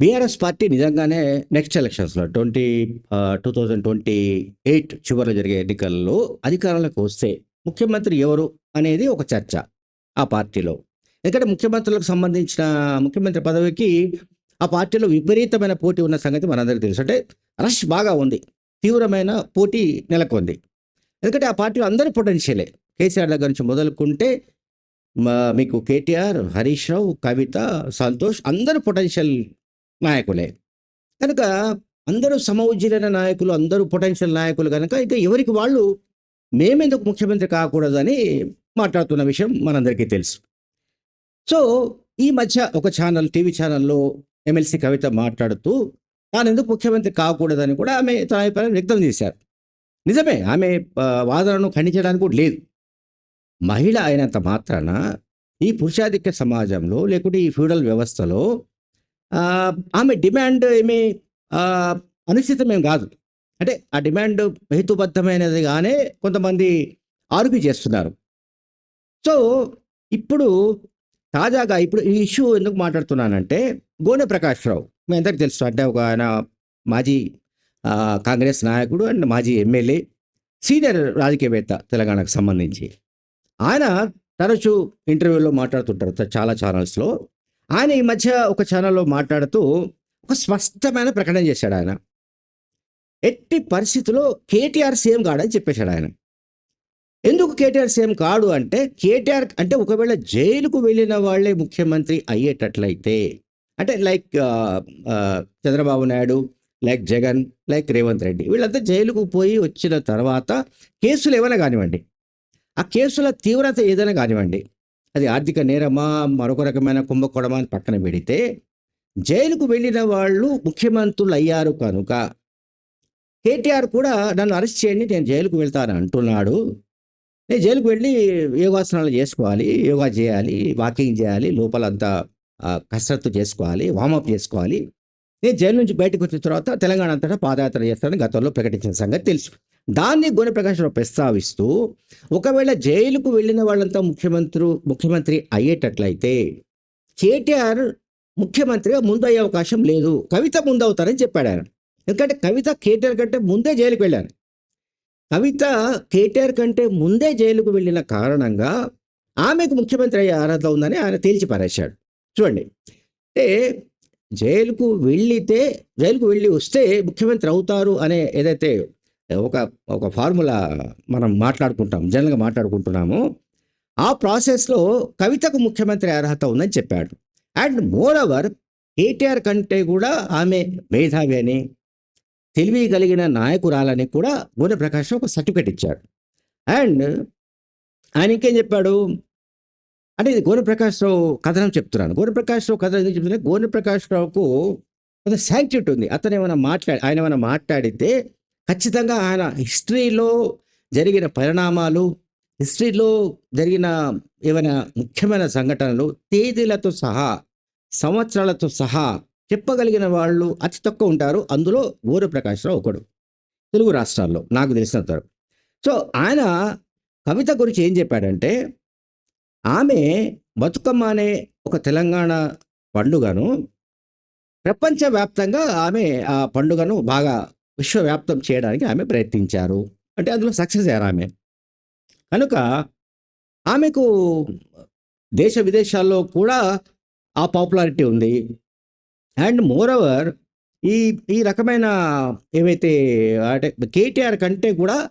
BRS party నిజంగానే next ఎలక్షన్స్‌లో twenty two thousand twenty eight చివరిలో జరిగే ఎన్నికల్లో అధికారంలోకి వస్తే ముఖ్యమంత్రి ఎవరు అనేది ఒక చర్చ ఆ పార్టీలో. ఎందుకంటే ముఖ్యమంత్రులకు సంబంధించిన ముఖ్యమంత్రి పదవికి ఆ పార్టీలో విపరీతమైన పోటీ ఉన్న సంగతి మనందరికీ తెలుసు. అంటే రష్ బాగా ఉంది. తీవ్రమైన పోటీ నెలకొంది. ఎందుకంటే ఆ పార్టీలో అందరూ పొటెన్షియలే. కేసీఆర్ దగ్గర నుంచి మొదలుకుంటే మీకు కేటీఆర్, హరీష్ రావు, కవిత, సంతోష్ అందరూ పొటెన్షియల్ నాయకులే. కనుక అందరూ సమఉజ్జీలైన నాయకులు, అందరూ పొటెన్షియల్ నాయకులు కనుక ఇక ఎవరికి వాళ్ళు మేమెందుకు ముఖ్యమంత్రి కాకూడదని మాట్లాడుతున్న విషయం మనందరికీ తెలుసు. సో, ఈ మధ్య ఒక ఛానల్ టీవీ ఛానల్‌లో ఎమ్మెల్సీ కవిత మాట్లాడుతూ తానెందుకు ముఖ్యమంత్రి కాకూడదని కూడా ఆమె తన అభిప్రాయం వ్యక్తం చేశారు. నిజమే ఆమె వాదనను ఖండించడానికి కూడా లేదు. మహిళ అయినంత మాత్రాన ఈ పురుషాధిక్య సమాజంలో లేకుంటే ఈ ఫ్యూడల్ వ్యవస్థలో ఆమె డిమాండ్ ఏమి అనుచితమేం కాదు. అంటే ఆ డిమాండ్ హేతుబద్ధమైనది కానీ కొంతమంది ఆర్గ్యూ చేస్తున్నారు. సో, ఇప్పుడు తాజాగా ఇప్పుడు ఈ ఇష్యూ ఎందుకు మాట్లాడుతున్నానంటే గోనె ప్రకాష్ రావు మీ అందరికి తెలుసు. అంటే ఒక ఆయన మాజీ కాంగ్రెస్ నాయకుడు అండ్ మాజీ ఎమ్మెల్యే. సీనియర్ రాజకీయవేత్త తెలంగాణకు సంబంధించి. ఆయన తరచూ ఇంటర్వ్యూలో మాట్లాడుతుంటారు చాలా ఛానల్స్‌లో. ఆయన ఈ మధ్య ఒక ఛానల్‌లో మాట్లాడుతూ ఒక స్పష్టమైన ప్రకటన చేశాడు ఆయన. ఎట్టి పరిస్థితుల్లో కేటీఆర్ సీఎం కాడని చెప్పేశాడు ఆయన. ఎందుకు కేటీఆర్ సీఎం కాడు అంటే కేటీఆర్ అంటే ఒకవేళ జైలుకు వెళ్ళిన వాళ్ళే ముఖ్యమంత్రి అయ్యేటట్లయితే అంటే like Chandrababu Naidu, like Jagan, like Revanth Reddy వీళ్ళంతా జైలుకు పోయి వచ్చిన తర్వాత కేసులు ఏమైనా కానివ్వండి. ఆ కేసుల తీవ్రత ఏదైనా కానివ్వండి. అది ఆర్థిక నేరమా, మరొక రకమైన కుంభకోణమా అని పక్కన పెడితే జైలుకు వెళ్ళిన వాళ్ళు ముఖ్యమంత్రులు అయ్యారు కనుక కేటీఆర్ కూడా నన్ను అరెస్ట్ చేయండి నేను జైలుకు వెళ్తాను అంటున్నాడు. నేను జైలుకు వెళ్ళి యోగాసనాలు చేసుకోవాలి, యోగా చేయాలి, వాకింగ్ చేయాలి, లోపలంతా కసరత్తు చేసుకోవాలి, వామప్ చేసుకోవాలి. నేను జైలు నుంచి బయటకు వచ్చిన తర్వాత తెలంగాణ అంతటా పాదయాత్ర చేస్తానని గతంలో ప్రకటించిన సంగతి తెలుసు. దాన్ని గుణ ప్రకాశ్‌రావు ప్రస్తావిస్తూ ఒకవేళ జైలుకు వెళ్ళిన వాళ్ళంతా ముఖ్యమంత్రు ముఖ్యమంత్రి అయ్యేటట్లయితే కేటీఆర్ ముఖ్యమంత్రిగా ముందయ్యే అవకాశం లేదు. కవిత ముందవుతారని చెప్పాడాయన. ఎందుకంటే కవిత కేటీఆర్ కంటే ముందే జైలుకు వెళ్ళారు కవిత కేటీఆర్ కంటే ముందే జైలుకు వెళ్ళిన కారణంగా ఆమెకు ముఖ్యమంత్రి అయ్యే అర్హత ఉందని ఆయన తేల్చి పారేశాడు. చూడండి. అంటే జైలుకు వెళ్ళితే జైలుకు వెళ్ళి వస్తే ముఖ్యమంత్రి అవుతారు అనే ఏదైతే ఒక ఒక ఫార్ములా మనం మాట్లాడుకుంటాం. జనరల్‌గా మాట్లాడుకుంటున్నాము ఆ ప్రాసెస్‌లో కవితకు ముఖ్యమంత్రి అర్హత ఉందని చెప్పాడు. అండ్ మోర్ ఓవర్ కేటీఆర్ కంటే కూడా ఆమె మేధావి అని, తెలివి కలిగిన నాయకురాలని కూడా గోనె ప్రకాశ్‌రావు ఒక సర్టిఫికెట్ ఇచ్చాడు. అండ్ ఆయన ఇంకేం చెప్పాడు? అంటే ఇది గోనెప్రకాశ్రావు కథనం చెప్తున్నాను. గోనెప్రకాశ్రావు కథనం ఎందుకు చెప్తున్నా గోనెప్రకాశ్రావుకు కొంత సాంక్టిటీ ఉంది. అతను ఏమైనా మాట్లాడి ఆయన ఏమైనా మాట్లాడితే ఖచ్చితంగా ఆయన హిస్టరీలో జరిగిన పరిణామాలు, హిస్టరీలో జరిగిన ఏవైనా ముఖ్యమైన సంఘటనలు తేదీలతో సహా, సంవత్సరాలతో సహా చెప్పగలిగిన వాళ్ళు అతి తక్కువ ఉంటారు. అందులో గోరప్రకాశ్రావు ఒకడు. తెలుగు రాష్ట్రాల్లో నాకు తెలిసినంత వరకు. సో, ఆయన కవిత గురించి ఏం చెప్పాడంటే ఆమె బతుకమ్మ అనే ఒక తెలంగాణ పండుగను ప్రపంచవ్యాప్తంగా ఆమె ఆ పండుగను బాగా విశ్వవ్యాప్తం చేయడానికి ఆమె ప్రయత్నించారు. అంటే అందులో సక్సెస్ అయ్యారు ఆమె. కనుక ఆమెకు దేశ విదేశాల్లో కూడా ఆ పాపులారిటీ ఉంది. అండ్ మోర్ ఓవర్ ఈ ఈ రకమైన ఏవైతే అంటే కేటీఆర్ కంటే కూడా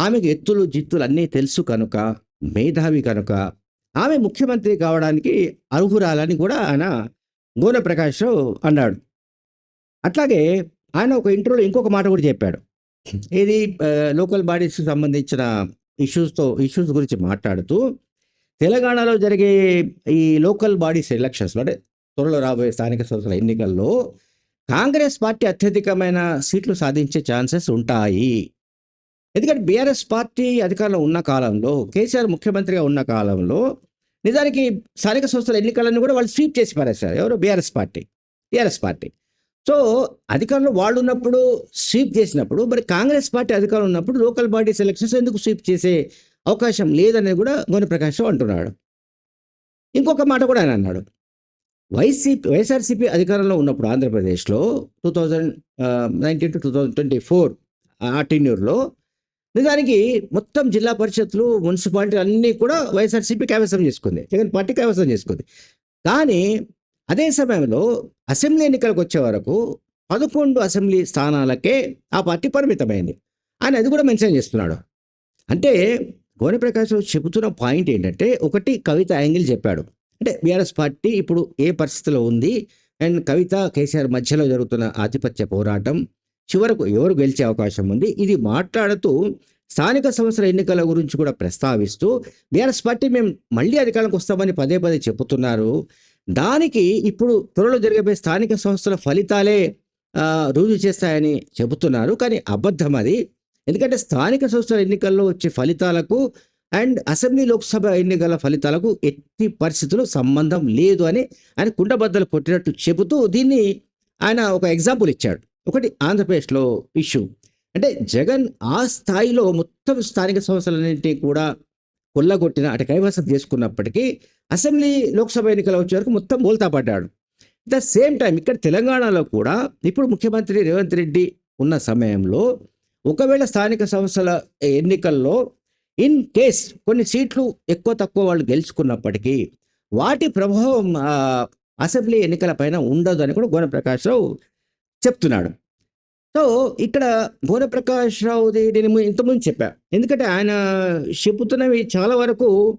ఆమెకు ఎత్తులు, జిత్తులు అన్నీ తెలుసు కనుక, మేధావి కనుక ఆమె ముఖ్యమంత్రి కావడానికి అర్హురాలని కూడా ఆయన గోనె ప్రకాష్ అన్నాడు. అట్లాగే ఆయన ఒక ఇంటర్వ్యూలో ఇంకొక మాట కూడా చెప్పాడు. ఇది లోకల్ బాడీస్‌కి సంబంధించిన ఇష్యూస్‌తో ఇష్యూస్ గురించి మాట్లాడుతూ తెలంగాణలో జరిగే ఈ లోకల్ బాడీస్ ఎలక్షన్స్‌లో అంటే త్వరలో రాబోయే స్థానిక సంస్థల ఎన్నికల్లో కాంగ్రెస్ పార్టీ అత్యధికమైన సీట్లు సాధించే ఛాన్సెస్ ఉంటాయి. ఎందుకంటే బీఆర్ఎస్ పార్టీ అధికారంలో ఉన్న కాలంలో కేసీఆర్ ముఖ్యమంత్రిగా ఉన్న కాలంలో నిజానికి స్థానిక సంస్థల ఎన్నికలను కూడా వాళ్ళు స్వీప్ చేసి పారేశారు. ఎవరు? BRS party. TRS party. So, అధికారంలో వాళ్ళు ఉన్నప్పుడు స్వీప్ చేసినప్పుడు మరి కాంగ్రెస్ పార్టీ అధికారంలో ఉన్నప్పుడు లోకల్ బాడీస్ ఎలక్షన్స్ ఎందుకు స్వీప్ చేసే అవకాశం లేదనేది కూడా గోని ప్రకాశ్‌రావు అంటున్నాడు. ఇంకొక మాట కూడా ఆయన అన్నాడు. వైసీపీ వైఎస్ఆర్సీపీ అధికారంలో ఉన్నప్పుడు ఆంధ్రప్రదేశ్లో two thousand nineteen to two thousand twenty four ఆ టెన్యూర్లో నిజానికి మొత్తం జిల్లా పరిషత్లు మున్సిపాలిటీ అన్నీ కూడా వైఎస్ఆర్సీపీ కైవసం చేసుకుంది జగన్ పార్టీ కైవసం చేసుకుంది కానీ అదే సమయంలో అసెంబ్లీ ఎన్నికలకు వచ్చే వరకు పదకొండు అసెంబ్లీ స్థానాలకే ఆ పార్టీ పరిమితమైంది. ఆయన అది కూడా మెన్షన్ చేస్తున్నాడు. అంటే గోని ప్రకాష్ రావు చెబుతున్న పాయింట్ ఏంటంటే ఒకటి కవిత యాంగిల్ చెప్పాడు. అంటే బీఆర్ఎస్ పార్టీ ఇప్పుడు ఏ పరిస్థితిలో ఉంది? అండ్ కవిత కేసీఆర్ మధ్యలో జరుగుతున్న ఆధిపత్య పోరాటం చివరకు ఎవరు గెలిచే అవకాశం ఉంది? ఇది మాట్లాడుతూ స్థానిక సంస్థల ఎన్నికల గురించి కూడా ప్రస్తావిస్తూ బీఆర్ఎస్ పార్టీ మేము మళ్ళీ అధికారంలోకి వస్తామని పదే పదే చెబుతున్నారు. దానికి ఇప్పుడు త్వరలో జరగబోయే స్థానిక సంస్థల ఫలితాలే రుజువు చేస్తాయని చెబుతున్నారు. కానీ అబద్ధం అది. ఎందుకంటే స్థానిక సంస్థల ఎన్నికల్లో వచ్చే ఫలితాలకు అండ్ అసెంబ్లీ లోక్సభ ఎన్నికల ఫలితాలకు ఎట్టి పరిస్థితులు సంబంధం లేదు అని ఆయన కుండబద్దలు కొట్టినట్టు చెబుతూ దీన్ని ఆయన ఒక ఎగ్జాంపుల్ ఇచ్చాడు. ఒకటి ఆంధ్రప్రదేశ్లో ఇష్యూ. అంటే జగన్ ఆ స్థాయిలో మొత్తం స్థానిక సంస్థలన్నింటినీ కూడా కొల్లగొట్టిన అటు కైవసం చేసుకున్నప్పటికీ అసెంబ్లీ లోక్సభ ఎన్నికలు వచ్చే వరకు మొత్తం బోల్తాపడ్డాడు ద సేమ్ టైం ఇక్కడ తెలంగాణలో కూడా ఇప్పుడు ముఖ్యమంత్రి రేవంత్ రెడ్డి ఉన్న సమయంలో ఒకవేళ స్థానిక సంస్థల ఎన్నికల్లో ఇన్ కేస్ కొన్ని సీట్లు ఎక్కువ తక్కువ వాళ్ళు గెలుచుకున్నప్పటికీ వాటి ప్రభావం అసెంబ్లీ ఎన్నికల పైన ఉండదు అని కూడా గోన ప్రకాశ్రావు చెప్తున్నాడు. సో ఇక్కడ బోనప్రకాష్ రావుది నేను ఇంతకుముందు చెప్పా. ఎందుకంటే ఆయన చెబుతున్నవి చాలా వరకు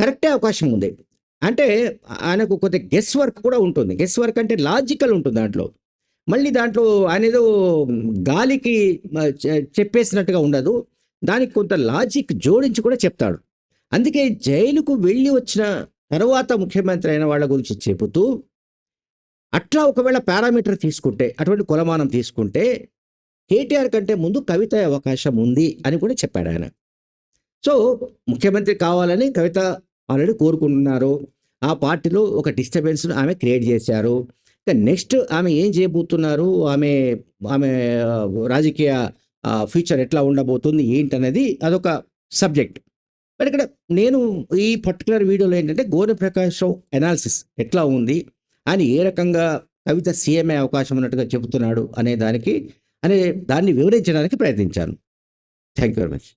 కరెక్టే అవకాశం ఉంది. అంటే ఆయనకు కొంత గెస్ వర్క్ కూడా ఉంటుంది. గెస్ వర్క్ అంటే లాజికల్ ఉంటుంది దాంట్లో. మళ్ళీ దాంట్లో ఆయన ఏదో గాలికి చెప్పేసినట్టుగా ఉండదు. దానికి కొంత లాజిక్ జోడించి కూడా చెప్తాడు. అందుకే జైలుకు వెళ్ళి వచ్చిన తర్వాత ముఖ్యమంత్రి అయిన వాళ్ళ గురించి చెబుతూ అట్లా ఒకవేళ పారామీటర్ తీసుకుంటే అటువంటి కొలమానం తీసుకుంటే కేటీఆర్ కంటే ముందు కవిత అవకాశం ఉంది అని కూడా చెప్పాడు ఆయన. సో ముఖ్యమంత్రి కావాలని కవిత ఆల్రెడీ కోరుకుంటున్నారు. ఆ పార్టీలో ఒక డిస్టర్బెన్స్ను ఆమె క్రియేట్ చేశారు. ఇక నెక్స్ట్ ఆమె ఏం చేయబోతున్నారు? ఆమె ఆమె రాజకీయ ఫ్యూచర్ ఎట్లా ఉండబోతుంది? ఏంటనేది అదొక సబ్జెక్ట్. మరి ఇక్కడ నేను ఈ పర్టికులర్ వీడియోలో ఏంటంటే గోనె ప్రకాశం ఎనాలిసిస్ ఎట్లా ఉంది? ఆయన ఏ రకంగా కవిత సీఎం అయ్యే అవకాశం ఉన్నట్టుగా చెబుతున్నాడు అనే దానికి అనే దాన్ని వివరించడానికి ప్రయత్నించాను. Thank you very much